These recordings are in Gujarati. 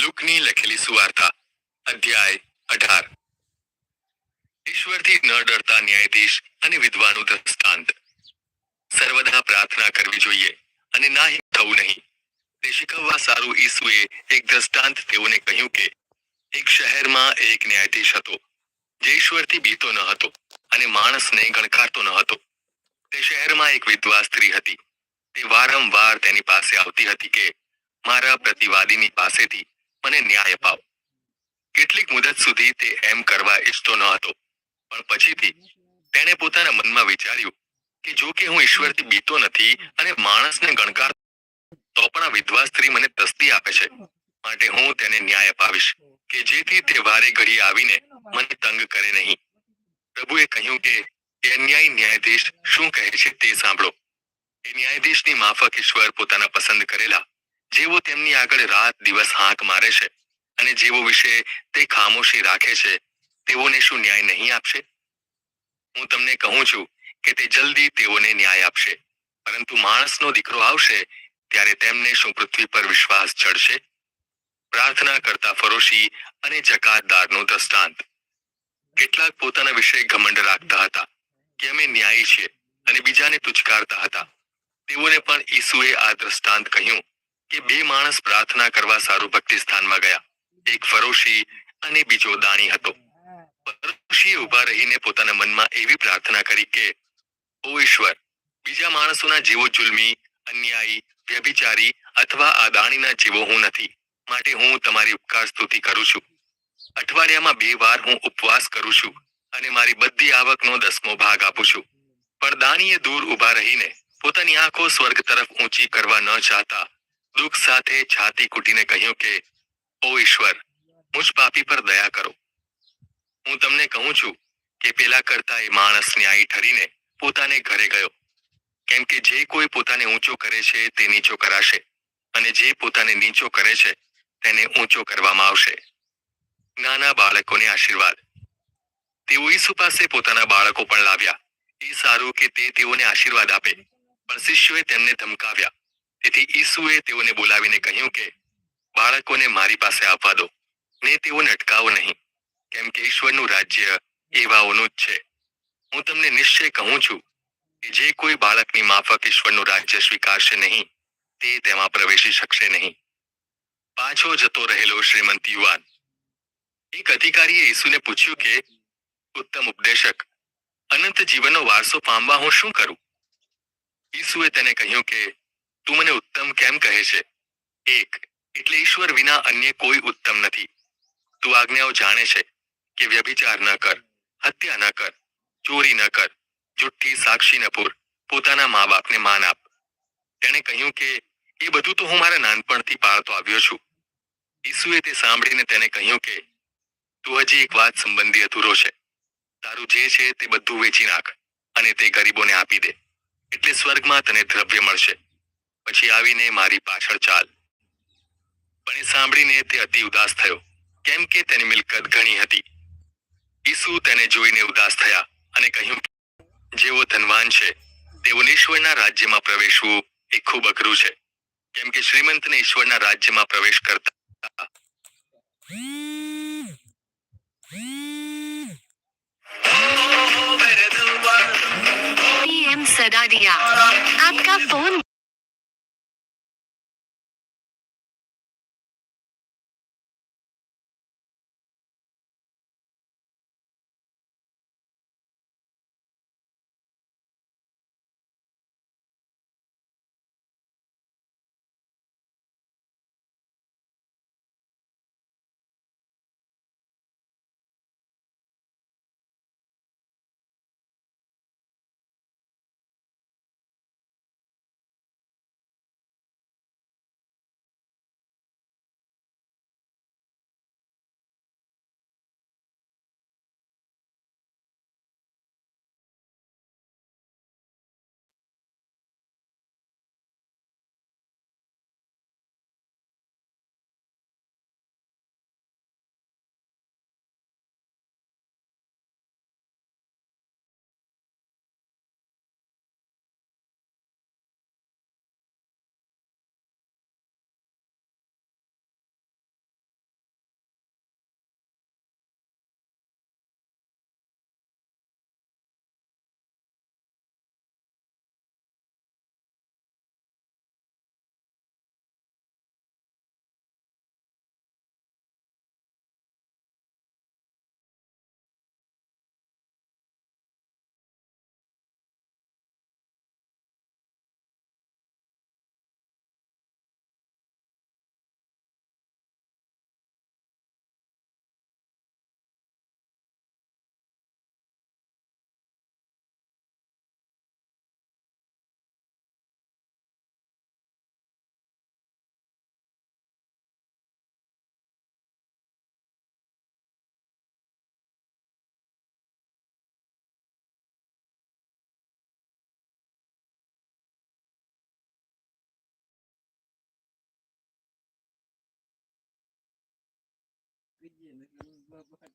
લુકની લખેલી સુવાર્તા, અધ્યાય અઢાર. ઈશ્વરથી ન ડરતા ન્યાયાધીશ અને વિદ્વાનું દ્રષ્ટાંત. સર્વદા પ્રાર્થના કરવી જોઈએ અને ના થવું નહીં. તે શીખવવા સારું ઈસુએ એક દ્રષ્ટાંત તેઓને કહ્યું કે, એક શહેરમાં એક ન્યાયાધીશ હતો, જે ઈશ્વરથી બીતો ન હતો અને માણસને ગણકારતો ન હતો. તે શહેરમાં એક વિધવા સ્ત્રી હતી. તે વારંવાર તેની પાસે આવતી હતી કે, મારા પ્રતિવાદીની પાસેથી મને ન્યાય અપાવ. કેટલીક મુદત સુધી તે એમ કરવા ઈચ્છતો ન હતો. પણ પછીથી તેણે પોતાના મનમાં વિચાર્યું કે જો કે હું ઈશ્વરથી બીતો નથી અને માણસને ગણકાર તો પણ આ વિધવા સ્ત્રી મને તસ્દી આપે છે. માટે હું તેને ન્યાય અપાવીશ કે જેથી તે વારે ઘડી આવીને મને તંગ કરે નહીં. પ્રભુએ કહ્યું કે તે ન્યાય ન્યાયાધીશ શું કહે છે તે સાંભળો. એ ન્યાયાધીશની માફક ઈશ્વર પોતાના પસંદ કરેલા જેવો તેમની આગળ રાત દિવસ હાંક મારે છે અને જેવો વિશે તે ખામોશી રાખે છે, તેઓને શું ન્યાય નહીં આપશે? હું તમને કહું છું કે તે જલ્દી તેઓને ન્યાય આપશે. પરંતુ માણસનો દીકરો આવશે ત્યારે તેમને શું પૃથ્વી પર વિશ્વાસ ચડશે પ્રાર્થના કરતા ફરોશી અને જકાતદારનો દ્રષ્ટાંત. કેટલાક પોતાના વિશે ઘમંડ રાખતા હતા કે અમે ન્યાયી છીએ અને બીજાને તુચકારતા હતા. તેઓને પણ ઈસુએ આ દ્રષ્ટાંત કહ્યું. કે બે માણસ પ્રાર્થના કરવા સારું ભક્તિ સ્થાનમાં ગયા. એક ફરોશી અને બીજો દાણી હતો. ફરોશીએ ઊભા રહીને પોતાના મનમાં એવી પ્રાર્થના કરી કે, ઓ ઈશ્વર, બીજા માણસોના જીવો જુલમી, અન્યાયી, વ્યભિચારી અથવા આ દાણીના જીવો હું નથી. માટે હું તમારી ઉપકાર સ્તુતિ કરું છું. અઠવાડિયામાં બે વાર હું ઉપવાસ કરું છું અને મારી બધી આવકનો દસમો ભાગ આપું છું. પણ દાણીએ દૂર ઊભા રહીને પોતાની આંખો સ્વર્ગ તરફ ઊંચી કરવા ન ચાહતા દુઃખ સાથે છાતી કૂટીને કહ્યું કે, ઓ ઈશ્વર, મુજ પાપી પર દયા કરો. હું તમને કહું છું કે પેલા કરતા એ માણસ ન્યાયી ઠરીને પોતાને ઘરે ગયો. કેમ કે જે કોઈ પોતાને ઊંચો કરે છે તે નીચો કરાશે અને જે પોતાને નીચો કરે છે તેને ઊંચો કરવામાં આવશે. નાના બાળકોને આશીર્વાદ. તેઓ ઈસુ પાસે પોતાના બાળકો પણ લાવ્યા. એ સારું કે તે તેઓને આશીર્વાદ આપે. પણ શિષ્યોએ તેમને ધમકાવ્યા. તેથી ઈસુએ તેઓને બોલાવીને કહ્યું કે, બાળકોને મારી પાસે આપવા દો. ને તેઓને અટકાવો નહીં, કેમ કે ઈશ્વરનું રાજ્ય એવાઓનું જ છે. હું તમને નિશ્ચય કહું છું કે જે કોઈ બાળકની માફક ઈશ્વરનું રાજ્ય સ્વીકારશે નહીં, તે તેમાં પ્રવેશી શકશે નહીં. પાછો જતો રહેલો શ્રીમંત યુવાન. એક અધિકારીએ ઈસુને પૂછ્યું કે, ઉત્તમ ઉપદેશક, અનંત જીવનનો વારસો પામવા હું શું કરું? ઈસુએ તેને કહ્યું કે તું મને ઉત્તમ કેમ કહે છે? એક, એટલે ઈશ્વર વિના અન્ય કોઈ ઉત્તમ નથી. તું આજ્ઞાઓ જાણે છે કે વ્યભિચાર ન કર, હત્યા ન કર, ચોરી ન કર, જુઠ્ઠી સાક્ષી ન પૂર, પોતાના મા બાપને માન આપ. તેણે કહ્યું કે, એ બધું તો હું મારા નાનપણથી પાળતો આવ્યો છું. ઈસુએ તે સાંભળીને તેને કહ્યું કે, તું હજી એક વાત સંબંધી અધૂરો છે. તારું જે છે તે બધું વેચી નાખ અને તે ગરીબોને આપી દે. એટલે સ્વર્ગમાં તને દ્રવ્ય મળશે. પછી આવીને મારી પાછળ ચાલ. પણ એ સાંભળીને તે અતિ ઉદાસ થયો. કેમ કે તેની મિલકત ઘણી હતી. ઈસુ તેને જોઈને ઉદાસ થયા અને કહ્યું જેઓ ધનવાન છે તેઓને ઈશ્વરના રાજ્યમાં પ્રવેશવું એ ખૂબ અઘરું છે. કેમ કે શ્રીમંતને ઈશ્વરના રાજ્યમાં પ્રવેશ કરતા સદાડિયા આપકા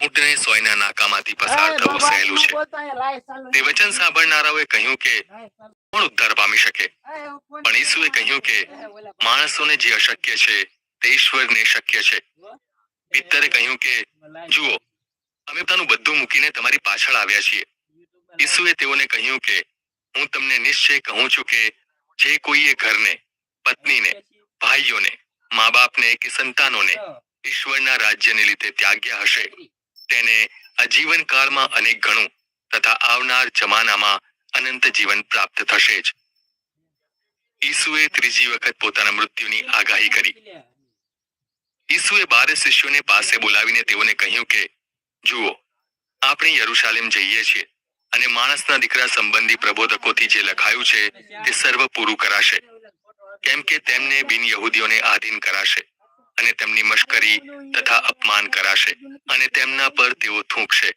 ઊંટને સોયના નાકામાંથી પસાર થવું સહેલું છે. તે વચન સાંભળનારાઓએ કહ્યું કે કોણ ઉદ્ધાર પામી શકે? પણ ઈસુએ કહ્યું કે માણસોને જે અશક્ય છે તે ઈશ્વરને શક્ય છે. પિત્તરે કહ્યું કે જુઓ અમે પોતાનું બધું મૂકીને તમારી પાછળ આવ્યા છીએ. ઈસુએ તેઓને કહ્યું કે હું તમને નિશ્ચય કહું છું કે જે કોઈએ ઘરને પત્નીને ભાઈઓને મા બાપને કે સંતાનોને ઈશ્વરના રાજ્યને લીધે ત્યાગ્યા હશે. તેને આજીવન કાળમાં અનેક ગણું તથા આવનાર જમાનામાં અનંત જીવન પ્રાપ્ત થશે જ. ઈસુએ ત્રીજી વખત પોતાના મૃત્યુની આગાહી કરી. ઈસુએ બારે શિષ્યોને પાસે બોલાવીને તેઓને કહ્યું કે, જુઓ, આપણે યરુશાલેમ જઈએ છીએ અને માણસના દીકરા સંબંધી પ્રબોધકોથી જે લખાયું છે તે સર્વ પૂરું કરાશે. કેમ કે તેમને બિન યહૂદીઓને આધીન કરાશે. અને તેમની મશ્કરી તથા અપમાન કરાશે અને તેમના પર તેઓ થૂંકશે.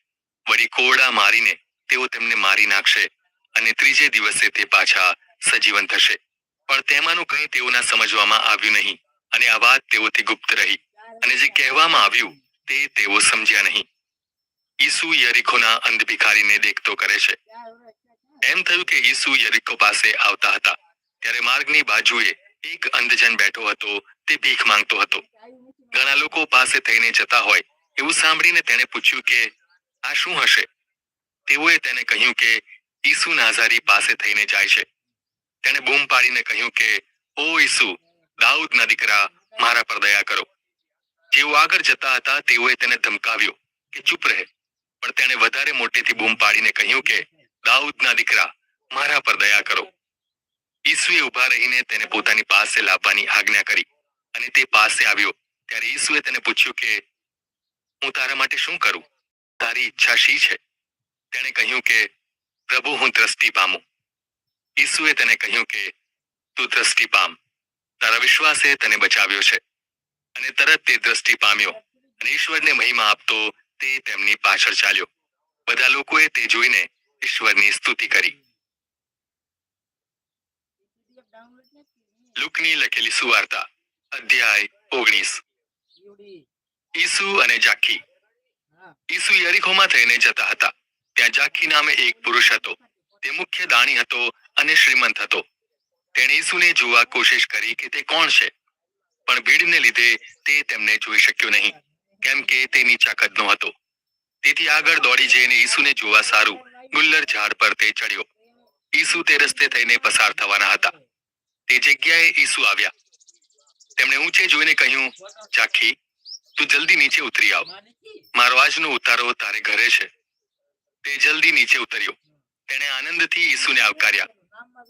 વળી કોરડા મારીને તેઓ તેમને મારી નાખશે અને ત્રીજે દિવસે તે પાછા સજીવન થશે. પણ તેમાંનું કંઈ તેઓના સમજવામાં આવ્યું નહીં અને આ વાત તેઓથી ગુપ્ત રહી અને જે કહેવામાં આવ્યું તે તેઓ સમજ્યા નહીં. ઈસુ યરીખોના અંધ ભિખારીને દેખતો કરે છે. એમ થયું કે ઈસુ યરીખો પાસે આવતા હતા. ત્યારે માર્ગની બાજુએ એક અંધજન બેઠો હતો તે ભીખ માંગતો હતો. ઘણા લોકો પાસે થઈને જતા હોય એવું સાંભળીને તેણે પૂછ્યું કે, આ શું હશે? તેઓએ તેને કહ્યું કે, ઈસુ નાઝારી પાસે થઈને જાય છે. તેણે બૂમ પાડીને કહ્યું કે, ઓ ઈસુ, દાઉદના દીકરા, મારા પર દયા કરો. જેઓ આગળ જતા હતા તેઓએ તેને ધમકાવ્યો કે, ચૂપ રહે. પણ તેણે વધારે મોટેથી બૂમ પાડીને કહ્યું કે, દાઉદના દીકરા, મારા પર દયા કરો. ઈસુએ ઊભા રહીને તેને પોતાની પાસે લાવવાની આજ્ઞા કરી. અને તે પાસે આવ્યો. ત્યારે ઈસુએ તેને પૂછ્યું કે, હું તારા માટે શું કરું? તારી ઈચ્છા શી છે? તેણે કહ્યું કે, પ્રભુ, હું દ્રષ્ટિ પામું. ઈસુએ તેને કહ્યું કે, તું દ્રષ્ટિ પામ. તારા વિશ્વાસે તને બચાવ્યો છે. અને તરત તે દ્રષ્ટિ પામ્યો. અને ઈશ્વરને મહિમા આપતો તે તેમની પાછળ ચાલ્યો. બધા લોકોએ તે જોઈને ઈશ્વરની સ્તુતિ કરી. લુકની લખેલી સુવાર્તા. અધ્યાય ઓગણીસ. ઈસુ અને જાખી. ઈસુ યરીખોમાં થઈને જતા હતા. ત્યાં જાખી નામે એક પુરુષ હતો. તે મુખ્ય દાણી હતો અને શ્રીમંત હતો. તેણે ઈસુને જોવા કોશિશ કરી કે તે કોણ છે? પણ ભીડને લીધે તે તેમને જોઈ શક્યો નહીં, કેમ કે તે નીચા કદનો હતો. તેથી આગળ દોડી જઈને ઈસુને જોવા સારું ગુલ્લર ઝાડ પર તે ચડ્યો. ઈસુ તે રસ્તે થઈને પસાર થવાના હતા. તે જગ્યાએ ઈસુ આવ્યા. તેમણે ઊંચે જોઈને કહ્યું, જાખી, તું જલ્દી નીચે ઉતરી આવ. મારો આજનો ઉતારો તારે ઘરે છે. તે જલ્દી નીચે ઉતર્યો. તેણે આનંદથી ઈસુને આવકાર્યા.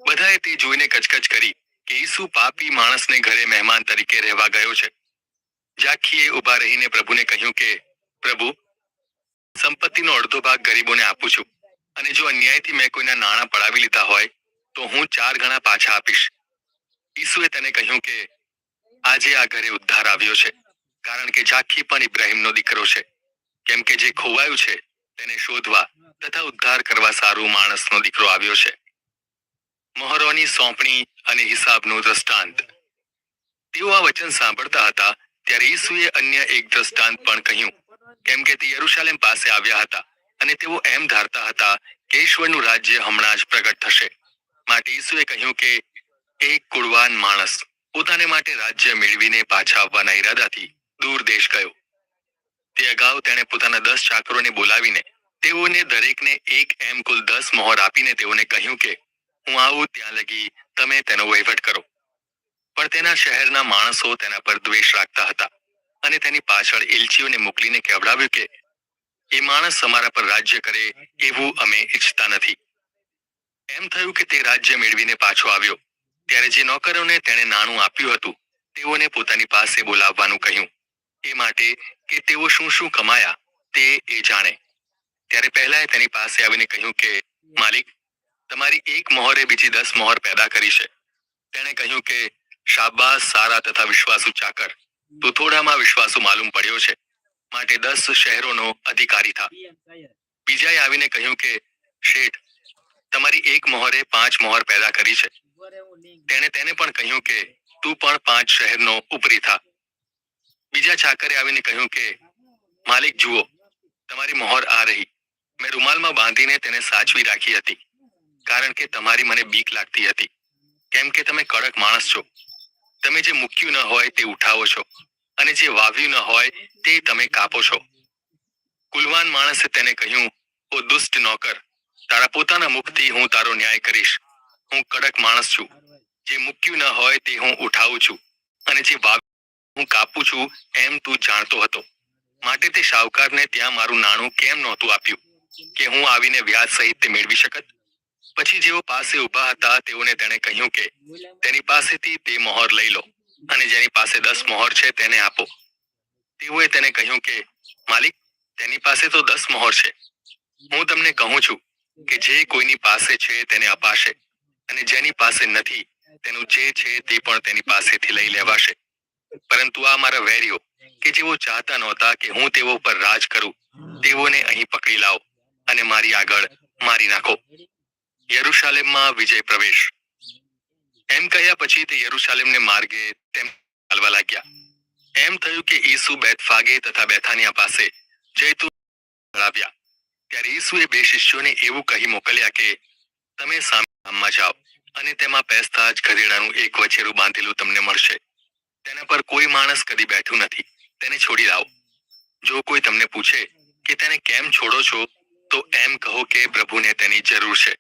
બધાએ તે જોઈને કચકચ કરી કે ઈસુ પાપી માણસને ઘરે મહેમાન તરીકે રહેવા ગયો છે. જાખીએ ઊભા રહીને પ્રભુને કહ્યું કે, પ્રભુ, સંપત્તિનો અડધો ભાગ ગરીબોને આપું છું. અને જો અન્યાયથી મેં કોઈના નાણાં પડાવી લીધા હોય, તો હું ચાર ગણા પાછા આપીશ. ઈસુએ તેને કહ્યું કે આજે આ ઘરે ઉદ્ધાર આવ્યો છે. કારણ કે જાખી પણ ઇબ્રાહીમનો દીકરો છે. કેમ કે જે ખોવાયું છે, તેને શોધવા તથા ઉદ્ધાર કરવા સારું માણસનો દીકરો આવ્યો છે. મહોરોની સોંપણી અને હિસાબનું દ્રષ્ટાંત. તેઓ આ વચન સાંભળતા હતા, ત્યારે ઈસુએ અન્ય એક દ્રષ્ટાંત પણ કહ્યું. કેમ કે તે યરુશાલેમ પાસે આવ્યા હતા અને તેઓ એમ ધારતા હતા કે ઈશ્વરનું રાજ્ય હમણાં જ પ્રગટ થશે. માટે ઈસુએ કહ્યું કે, એક કુળવાન માણસ પોતાને માટે રાજ્ય મેળવીને પાછા આવવાના ઈરાદાથી દૂર દેશ ગયો. તે અગાઉ તેણે પોતાના દસ ચાકરોને બોલાવીને તેઓને દરેકને એક એમ કુલ દસ મોહર આપીને તેઓને કહ્યું કે, હું આવું ત્યાં લગી તમે તેનો વહીવટ કરો. પણ તેના શહેરના માણસો તેના પર દ્વેષ રાખતા હતા અને તેની પાછળ એલચીઓને મોકલીને કહેવડાવ્યું કે, એ માણસ અમારા પર રાજ્ય કરે એવું અમે ઈચ્છતા નથી. એમ થયું કે તે રાજ્ય મેળવીને પાછો આવ્યો. ત્યારે જે નોકરોને તેણે નાણું આપ્યું હતું, તેઓને પોતાની પાસે બોલાવવાનું કહ્યું. એ માટે કે તેઓ શું શું કમાયા, તે એ જાણે. ત્યારે પહેલાએ તેની પાસે આવીને કહ્યું કે, માલિક, તમારી એક મોહરે બીજી દસ મોહર પેદા કરી છે. તેણે કહ્યું કે, શાબાશ, સારા તથા વિશ્વાસુ ચાકર. તું થોડામાં વિશ્વાસુ માલુમ પડ્યો છે. માટે દસ શહેરોનો અધિકારી થા. બીજાએ આવીને કહ્યું કે, શેઠ, તમારી એક મોહરે પાંચ મોહર પેદા કરી છે. તેણે તેને પણ કહ્યું કે, તું પણ પાંચ શહેરનો ઉપરી થા. બીજા ચાકરે આવીને કહ્યું કે, માલિક, જુઓ, તમારી મોહર આ રહી. મેં રૂમાલમાં બાંધીને તેને સાચવી રાખી હતી, કારણ કે તમારી મને બીક લાગતી હતી. કેમ કે તમે કડક માણસ છો. તમે જે મૂક્યું ન હોય તે ઉઠાવો છો, અને જે વાવ્યું ન હોય તે તમે કાપો છો. કુલવાન માણસે તેને કહ્યું, ઓ દુષ્ટ નોકર, તારા પોતાના મુખથી હું તારો ન્યાય કરીશ. હું કડક માણસ છું. જે મૂક્યું ન હોય તે હું ઉઠાવું છું. અને જે હું કાપું છું એમ તું જાણતો હતો. માટે તે શાહુકારને ત્યાં મારું નાણું કેમ નહોતું આપ્યું? કે હું આવીને વ્યાજ સહિત તે મેળવી શકત? પછી જેઓ પાસે ઊભા હતા તેઓને તેણે કહ્યું કે, તેની પાસેથી તે મોહર લઈ લો અને જેની પાસે દસ મોહર છે તેને આપો. તેઓએ તેને કહ્યું કે, માલિક, તેની પાસે તો દસ મોહર છે. હું તમને કહું છું કે જે કોઈની પાસે છે તેને અપાશે. અને જેની પાસે નથી, તેનું જે છે તે પણ તેની પાસેથી લઈ લેવાશે. પરંતુ આ મારા વેરીઓ કે જેઓ ચાહતા નહોતા કે હું તેઓ પર રાજ કરું, તેઓને અહીં પકડી લાવો અને મારી આગળ મારી નાખો. યરુશાલેમમાં વિજય પ્રવેશ. એમ કહ્યા પછી તે યરુશાલેમને માર્ગે તેમ ચાલવા લાગ્યા. એમ થયું કે ઈસુ બેતફાગે તથા બેથાનિયા પાસે જૈતુ આવ્યા ત્યારે ઈસુએ બે શિષ્યોને એવું કહી મોકલ્યા કે તમે સામે ગામમાં જાઓ અને તેમાં પેસતા જ ગધેડાનું એક વછેરું બાંધેલું તમને મળશે. તેના પર કોઈ માણસ કદી બેઠું નથી. તેને છોડી લાવો. જો કોઈ તમને પૂછે કે તેને કેમ છોડો છો, તો એમ કહો કે પ્રભુને તેની જરૂર છે.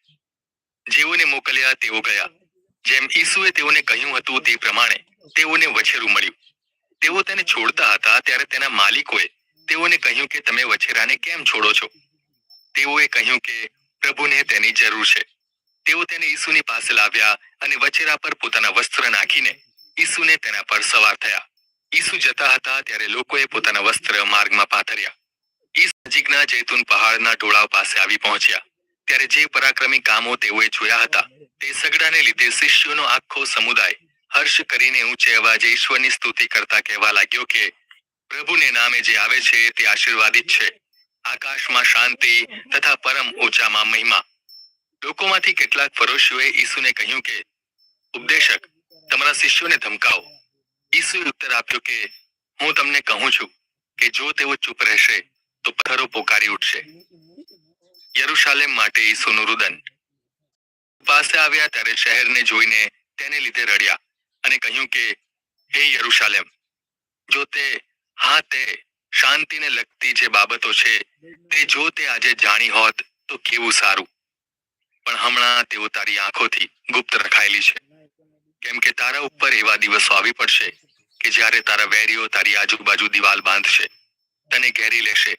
જેઓને મોકલ્યા તેઓ ગયા. જેમ ઈસુએ તેઓને કહ્યું હતું તે પ્રમાણે તેઓને વછેરું મળ્યું. તેઓ તેને છોડતા હતા ત્યારે તેના માલિકોએ તેઓને કહ્યું કે તમે વછેરાને કેમ છોડો છો? તેઓએ કહ્યું કે પ્રભુને તેની જરૂર છે. તેઓ તેને ઈસુની પાસે લાવ્યા અને વચેરા પર પોતાના વસ્ત્ર નાખીને ઈસુને તેના પર સવાર થયા. ઈસુ જતા હતા ત્યારે લોકોએ પોતાના વસ્ત્ર માર્ગમાં પાથર્યા. ઈસ નજીકના જૈતુન પહાડના ટોળાવ પાસે આવી પહોંચ્યા. ત્યારે જે પરાક્રમી કામો તેઓએ જોયા હતા તે સગડાને લીધે શિષ્યોનો આખો સમુદાય હર્ષ કરીને ઊંચે અવાજે ઈશ્વરની સ્તુતિ કરતા કહેવા લાગ્યો કે, પ્રભુને નામે જે આવે છે તે આશીર્વાદિત છે. આકાશમાં શાંતિ તથા પરમ ઊંચામાં મહિમા. લોકોમાંથી કેટલાક ફરોશીઓએ ઈસુને કહ્યું કે, ઉપદેશક, તમારા શિષ્યોને ધમકાવો. ઈસુએ ઉત્તર આપ્યો કે, હું તમને કહું છું કે જો તેઓ ચૂપ રહેશે, તો પથ્થરો પોકારી ઉઠશે. યરુશાલેમ માટે ઈસુનું રુદન. પાસે આવ્યા ત્યારે શહેરને જોઈને તેને લીધે રડ્યા અને કહ્યું કે, હે યરુશાલેમ, જો તે, હા તે, શાંતિને લગતી જે બાબતો છે, તે જો તે આજે જાણી હોત તો કેવું સારું. પણ હમણાં તેઓ તારી આંખોથી ગુપ્ત રખાયેલી છે. કેમ કે તારા ઉપર એવા દિવસો આવી પડશે કે જ્યારે તારા વેરીઓ તારી આજુબાજુ દિવાલ બાંધશે, તને ઘેરી લેશે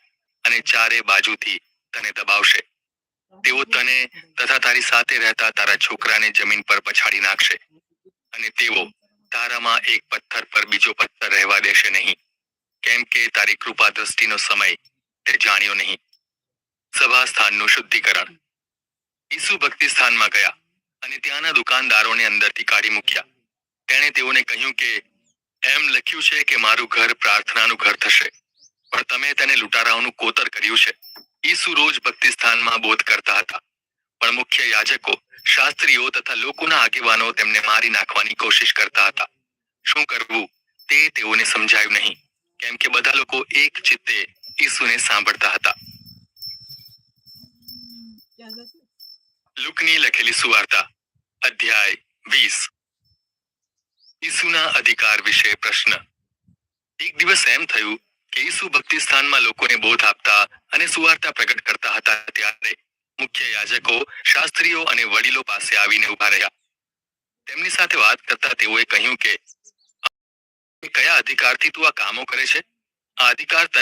અને ચારે બાજુથી તને દબાવશે. તેઓ તને તથા તારી સાથે રહેતા તારા છોકરાને જમીન પર પછાડી નાખશે અને તેઓ તારામાં એક પથ્થર પર બીજો પથ્થર રહેવા દેશે નહીં. કેમ કે તારી કૃપા દ્રષ્ટિનો સમય તે જાણ્યો નહીં. સભા સ્થાનનું શુદ્ધિકરણ ઈસુ ભક્તિ સ્થાનમાં ગયા અને ત્યાંના દુકાનદારોને અંદરથી કાઢી મૂક્યા. તેણે તેઓને કહ્યું કે, એમ લખ્યું છે કે મારું ઘર પ્રાર્થનાનું ઘર થશે, પણ તમે તેને લૂંટારાઓનું કોતર કર્યું છે. ઈસુ રોજ ભક્તિ સ્થાનમાં બોધ કરતા હતા. પણ મુખ્ય યાજકો, શાસ્ત્રીઓ તથા લોકોના આગેવાનો તેમને મારી નાખવાની કોશિશ કરતા હતા. શું કરવું? તે તેઓને સમજાયું નહીં. કેમ કે બધા લોકો એક ચિત્તે ઈસુને સાંભળતા હતા. લુકની લખેલી સુવાર્તા, અધ્યાય વીસ. ઈસુના અધિકાર વિશે પ્રશ્ન. એક દિવસ એમ થયું કે ઈસુ ભક્તિ સ્થાનમાં લોકોને બોધ આપતા અને સુવાર્તા પ્રગટ કરતા હતા ત્યારે મુખ્ય યાજકો, શાસ્ત્રીઓ અને વડીલો પાસે આવીને ઊભા રહ્યા. તેમની સાથે વાત કરતા તેઓએ કહ્યું કે કયા અધિકારથી તું આ કામો કરે છે? આ અધિકાર તને